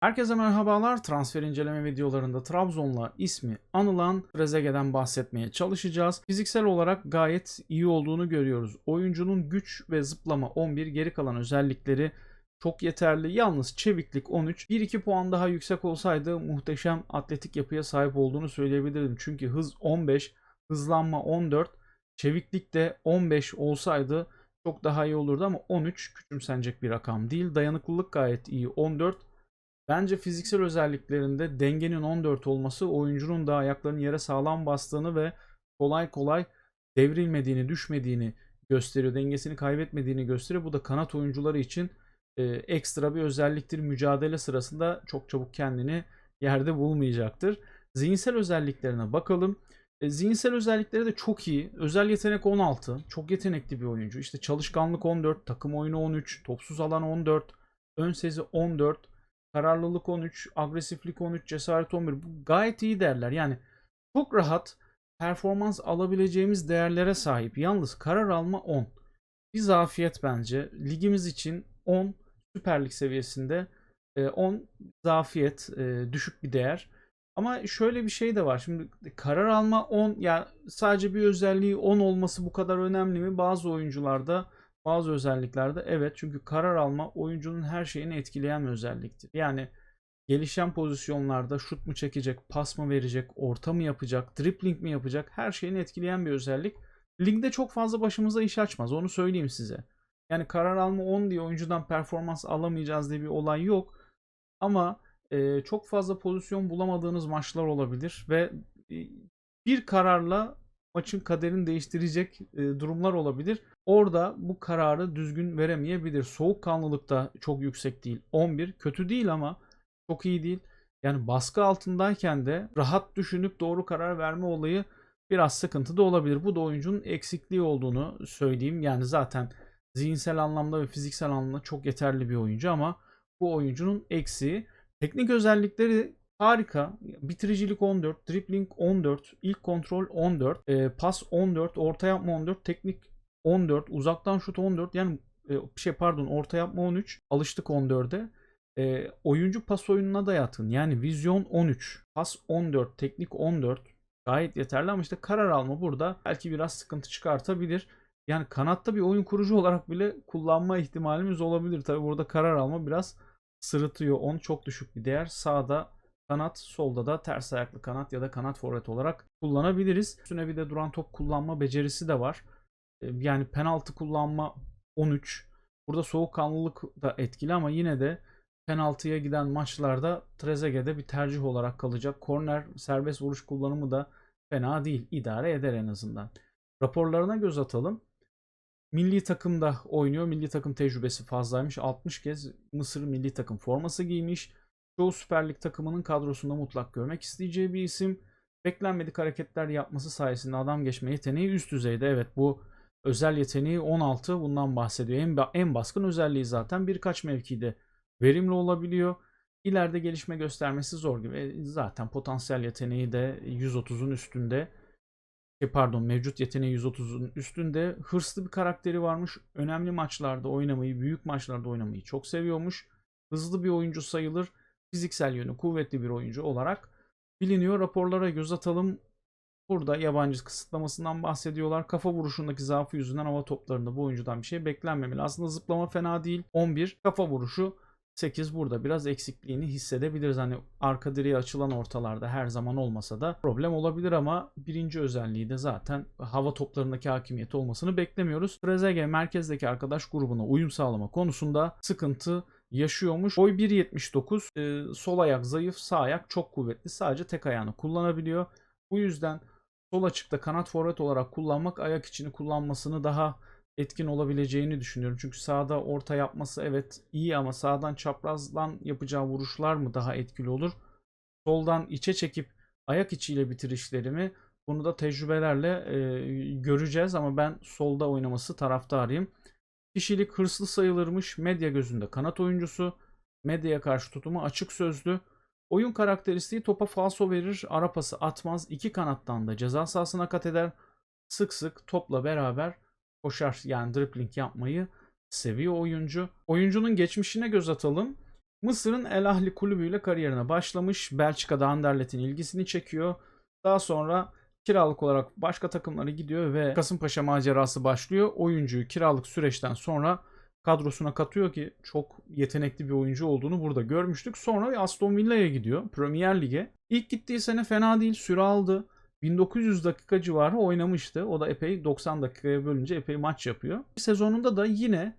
Herkese merhabalar. Transfer inceleme videolarında Trabzon'la ismi anılan Trezeguet'den bahsetmeye çalışacağız. Fiziksel olarak gayet iyi olduğunu görüyoruz. Oyuncunun güç ve zıplama 11, geri kalan özellikleri çok yeterli. Yalnız çeviklik 13. 1-2 puan daha yüksek olsaydı muhteşem atletik yapıya sahip olduğunu söyleyebilirdim. Çünkü hız 15, hızlanma 14, çeviklik de 15 olsaydı çok daha iyi olurdu ama 13 küçümsenecek bir rakam değil. Dayanıklılık gayet iyi 14. Bence fiziksel özelliklerinde dengenin 14 olması oyuncunun da ayaklarının yere sağlam bastığını ve kolay kolay devrilmediğini, düşmediğini gösteriyor. Dengesini kaybetmediğini gösteriyor. Bu da kanat oyuncuları için e, ekstra bir özelliktir. Mücadele sırasında çok çabuk kendini yerde bulmayacaktır. Zihinsel özelliklerine bakalım. E, zihinsel özellikleri de çok iyi. Özel yetenek 16. Çok yetenekli bir oyuncu. İşte çalışkanlık 14, takım oyunu 13, topsuz alan 14, ön sezi 14, kararlılık 13, agresiflik 13, cesaret 11. Bu gayet iyi değerler. Yani çok rahat performans alabileceğimiz değerlere sahip. Yalnız karar alma 10. Bir zafiyet bence. Ligimiz için 10 Süper Lig seviyesinde e, 10 zafiyet e, düşük bir değer. Ama şöyle bir şey de var. Şimdi karar alma 10 yani sadece bir özelliği 10 olması bu kadar önemli mi? Bazı oyuncularda bazı özelliklerde evet çünkü karar alma oyuncunun her şeyini etkileyen bir özelliktir. Yani gelişen pozisyonlarda şut mu çekecek, pas mı verecek, orta mı yapacak, dribbling mi yapacak her şeyini etkileyen bir özellik. Ligde çok fazla başımıza iş açmaz onu söyleyeyim size. Yani karar alma 10 diye oyuncudan performans alamayacağız diye bir olay yok. Ama e, çok fazla pozisyon bulamadığınız maçlar olabilir ve e, bir kararla maçın kaderini değiştirecek e, durumlar olabilir. Orada bu kararı düzgün veremeyebilir. Soğukkanlılık da çok yüksek değil. 11 kötü değil ama çok iyi değil. Yani baskı altındayken de rahat düşünüp doğru karar verme olayı biraz sıkıntı da olabilir. Bu da oyuncunun eksikliği olduğunu söyleyeyim. Yani zaten zihinsel anlamda ve fiziksel anlamda çok yeterli bir oyuncu ama bu oyuncunun eksiği. Teknik özellikleri harika. Bitiricilik 14, dribbling 14, ilk kontrol 14, e, pas 14, orta yapma 14, teknik 14, uzaktan şut 14. Yani e, şey pardon orta yapma 13. Alıştık 14'e. E, oyuncu pas oyununa da yatkın. Yani vizyon 13, pas 14, teknik 14. Gayet yeterli ama işte karar alma burada belki biraz sıkıntı çıkartabilir. Yani kanatta bir oyun kurucu olarak bile kullanma ihtimalimiz olabilir. Tabi burada karar alma biraz sırıtıyor. 10 çok düşük bir değer. Sağda kanat, solda da ters ayaklı kanat ya da kanat forvet olarak kullanabiliriz. Üstüne bir de duran top kullanma becerisi de var. Yani penaltı kullanma 13. Burada soğukkanlılık da etkili ama yine de penaltıya giden maçlarda Trezeguet'de bir tercih olarak kalacak. Korner, serbest vuruş kullanımı da fena değil. İdare eder en azından. Raporlarına göz atalım. Milli takımda oynuyor. Milli takım tecrübesi fazlaymış. 60 kez Mısır milli takım forması giymiş. Çoğu Süper Lig takımının kadrosunda mutlak görmek isteyeceği bir isim. Beklenmedik hareketler yapması sayesinde adam geçme yeteneği üst düzeyde. Evet bu özel yeteneği 16 bundan bahsediyor. En, en baskın özelliği zaten birkaç mevkide verimli olabiliyor. İleride gelişme göstermesi zor gibi. E, zaten potansiyel yeteneği de 130'un üstünde. E, pardon mevcut yeteneği 130'un üstünde. Hırslı bir karakteri varmış. Önemli maçlarda oynamayı, büyük maçlarda oynamayı çok seviyormuş. Hızlı bir oyuncu sayılır. Fiziksel yönü kuvvetli bir oyuncu olarak biliniyor. Raporlara göz atalım. Burada yabancı kısıtlamasından bahsediyorlar. Kafa vuruşundaki zaafı yüzünden hava toplarında bu oyuncudan bir şey beklenmemeli. Aslında zıplama fena değil. 11 kafa vuruşu 8 burada biraz eksikliğini hissedebiliriz. Hani arka direğe açılan ortalarda her zaman olmasa da problem olabilir ama birinci özelliği de zaten hava toplarındaki hakimiyeti olmasını beklemiyoruz. Trezeguet merkezdeki arkadaş grubuna uyum sağlama konusunda sıkıntı yaşıyormuş. Boy 1.79, e, sol ayak zayıf, sağ ayak çok kuvvetli. Sadece tek ayağını kullanabiliyor. Bu yüzden sol açıkta kanat forvet olarak kullanmak ayak içini kullanmasını daha etkin olabileceğini düşünüyorum. Çünkü sağda orta yapması evet iyi ama sağdan çaprazdan yapacağı vuruşlar mı daha etkili olur? Soldan içe çekip ayak içiyle bitirişlerimi bunu da tecrübelerle e, göreceğiz ama ben solda oynaması taraftarıyım. Kişilik hırslı sayılırmış. Medya gözünde kanat oyuncusu. Medyaya karşı tutumu açık sözlü. Oyun karakteristiği topa falso verir, ara pası atmaz. iki kanattan da ceza sahasına kat eder. Sık sık topla beraber koşar yani dribbling yapmayı seviyor oyuncu. Oyuncunun geçmişine göz atalım. Mısır'ın El Ahli kulübüyle kariyerine başlamış. Belçika'da Anderlet'in ilgisini çekiyor. Daha sonra kiralık olarak başka takımlara gidiyor ve Kasımpaşa macerası başlıyor. Oyuncuyu kiralık süreçten sonra kadrosuna katıyor ki çok yetenekli bir oyuncu olduğunu burada görmüştük. Sonra Aston Villa'ya gidiyor Premier Lig'e. İlk gittiği sene fena değil süre aldı. 1900 dakika civarı oynamıştı. O da epey 90 dakikaya bölünce epey maç yapıyor. Sezonunda da yine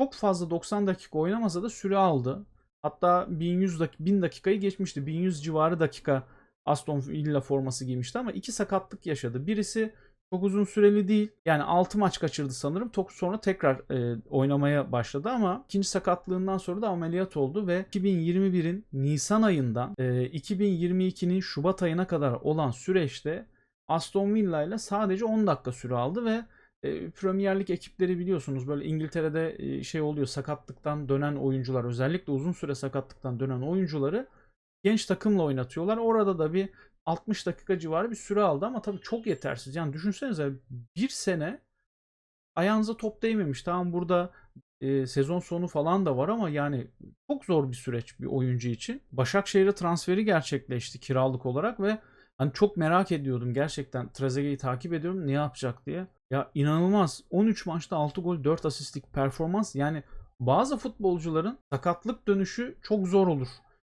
çok fazla 90 dakika oynamasa da süre aldı. Hatta 1100 dak 1000 dakikayı geçmişti. 1100 civarı dakika Aston Villa forması giymişti ama iki sakatlık yaşadı. Birisi çok uzun süreli değil. Yani 6 maç kaçırdı sanırım. Çok sonra tekrar e, oynamaya başladı ama ikinci sakatlığından sonra da ameliyat oldu ve 2021'in Nisan ayından e, 2022'nin Şubat ayına kadar olan süreçte Aston Villa ile sadece 10 dakika süre aldı ve e, Premier Lig ekipleri biliyorsunuz böyle İngiltere'de e, şey oluyor sakatlıktan dönen oyuncular özellikle uzun süre sakatlıktan dönen oyuncuları genç takımla oynatıyorlar. Orada da bir 60 dakika civarı bir süre aldı ama tabii çok yetersiz. Yani düşünsenize bir sene ayağınıza top değmemiş. Tamam burada e, sezon sonu falan da var ama yani çok zor bir süreç bir oyuncu için. Başakşehir'e transferi gerçekleşti kiralık olarak ve hani çok merak ediyordum gerçekten Trezeguet'i takip ediyorum ne yapacak diye. Ya inanılmaz 13 maçta 6 gol 4 asistlik performans yani bazı futbolcuların sakatlık dönüşü çok zor olur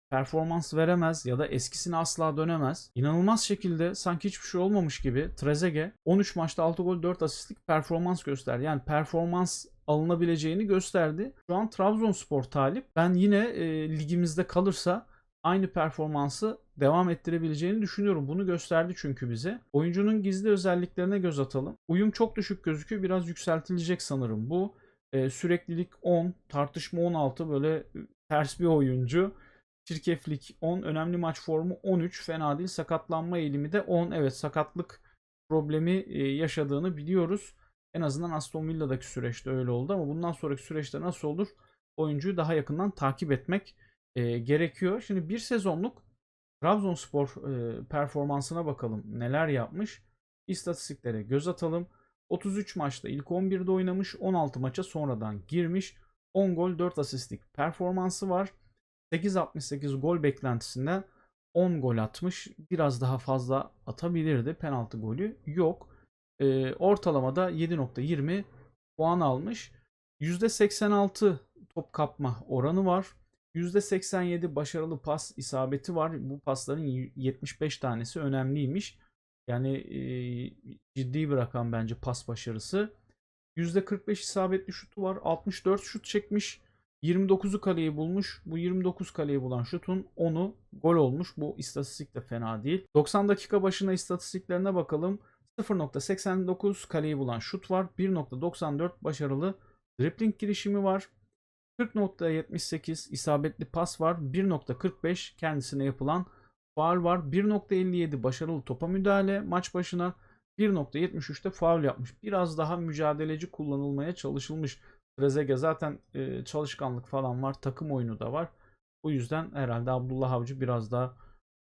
performans veremez ya da eskisine asla dönemez. İnanılmaz şekilde sanki hiçbir şey olmamış gibi Trezeguet 13 maçta 6 gol 4 asistlik performans gösterdi. Yani performans alınabileceğini gösterdi. Şu an Trabzonspor talip. Ben yine e, ligimizde kalırsa aynı performansı devam ettirebileceğini düşünüyorum. Bunu gösterdi çünkü bize. Oyuncunun gizli özelliklerine göz atalım. Uyum çok düşük gözüküyor. Biraz yükseltilecek sanırım bu. E, süreklilik 10, tartışma 16 böyle ters bir oyuncu. Çirkeflik 10. Önemli maç formu 13. Fena değil. Sakatlanma eğilimi de 10. Evet sakatlık problemi e, yaşadığını biliyoruz. En azından Aston Villa'daki süreçte öyle oldu ama bundan sonraki süreçte nasıl olur? Oyuncuyu daha yakından takip etmek e, gerekiyor. Şimdi bir sezonluk Trabzonspor e, performansına bakalım. Neler yapmış? İstatistiklere göz atalım. 33 maçta ilk 11'de oynamış. 16 maça sonradan girmiş. 10 gol 4 asistlik performansı var. 8.68 gol beklentisinden 10 gol atmış. Biraz daha fazla atabilirdi. Penaltı golü yok. E, ortalamada 7.20 puan almış. %86 top kapma oranı var. %87 başarılı pas isabeti var. Bu pasların 75 tanesi önemliymiş. Yani e, ciddi bir rakam bence pas başarısı. %45 isabetli şutu var. 64 şut çekmiş. 29'u kaleyi bulmuş. Bu 29 kaleyi bulan şutun 10'u gol olmuş. Bu istatistik de fena değil. 90 dakika başına istatistiklerine bakalım. 0.89 kaleyi bulan şut var. 1.94 başarılı dribbling girişimi var. 40.78 isabetli pas var. 1.45 kendisine yapılan faul var. 1.57 başarılı topa müdahale maç başına. 1.73'te faul yapmış. Biraz daha mücadeleci kullanılmaya çalışılmış. Trezeguet zaten e, çalışkanlık falan var. Takım oyunu da var. O yüzden herhalde Abdullah Avcı biraz daha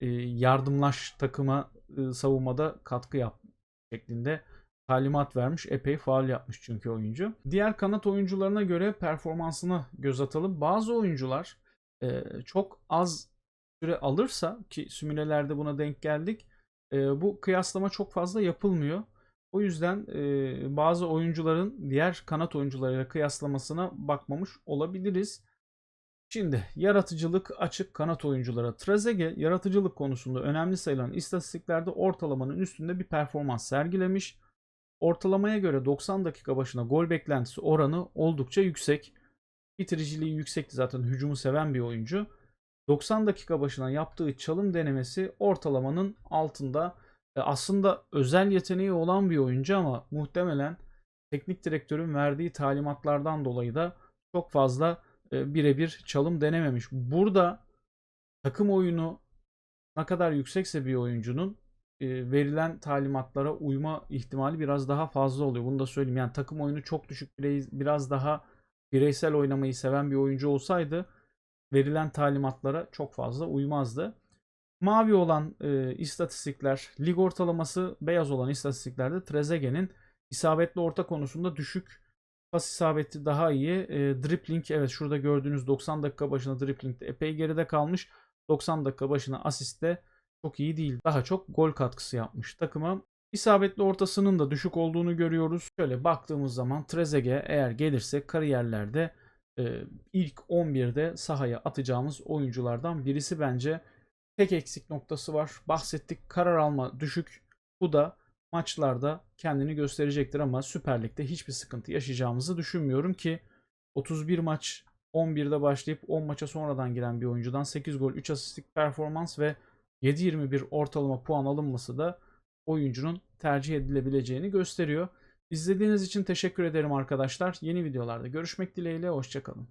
e, yardımlaş takıma e, savunmada katkı yap şeklinde talimat vermiş. Epey faal yapmış çünkü oyuncu. Diğer kanat oyuncularına göre performansına göz atalım. Bazı oyuncular e, çok az süre alırsa ki simülelerde buna denk geldik. E, bu kıyaslama çok fazla yapılmıyor. O yüzden e, bazı oyuncuların diğer kanat oyuncularıyla kıyaslamasına bakmamış olabiliriz. Şimdi yaratıcılık açık kanat oyunculara. Trezeguet yaratıcılık konusunda önemli sayılan istatistiklerde ortalamanın üstünde bir performans sergilemiş. Ortalamaya göre 90 dakika başına gol beklentisi oranı oldukça yüksek. Bitiriciliği yüksekti zaten hücumu seven bir oyuncu. 90 dakika başına yaptığı çalım denemesi ortalamanın altında aslında özel yeteneği olan bir oyuncu ama muhtemelen teknik direktörün verdiği talimatlardan dolayı da çok fazla e, birebir çalım denememiş. Burada takım oyunu ne kadar yüksekse bir oyuncunun e, verilen talimatlara uyma ihtimali biraz daha fazla oluyor. Bunu da söyleyeyim. Yani takım oyunu çok düşük biraz daha bireysel oynamayı seven bir oyuncu olsaydı verilen talimatlara çok fazla uymazdı. Mavi olan e, istatistikler, lig ortalaması beyaz olan istatistiklerde Trezeguet'in isabetli orta konusunda düşük Pas isabeti daha iyi. E, dribbling evet şurada gördüğünüz 90 dakika başına dribblingde epey geride kalmış. 90 dakika başına asiste çok iyi değil. Daha çok gol katkısı yapmış takıma. İsabetli ortasının da düşük olduğunu görüyoruz. Şöyle baktığımız zaman Trezeguet eğer gelirse kariyerlerde e, ilk 11'de sahaya atacağımız oyunculardan birisi bence. Tek eksik noktası var. Bahsettik karar alma düşük. Bu da maçlarda kendini gösterecektir ama Süper Lig'de hiçbir sıkıntı yaşayacağımızı düşünmüyorum ki 31 maç 11'de başlayıp 10 maça sonradan giren bir oyuncudan 8 gol 3 asistlik performans ve 7.21 ortalama puan alınması da oyuncunun tercih edilebileceğini gösteriyor. İzlediğiniz için teşekkür ederim arkadaşlar. Yeni videolarda görüşmek dileğiyle. Hoşçakalın.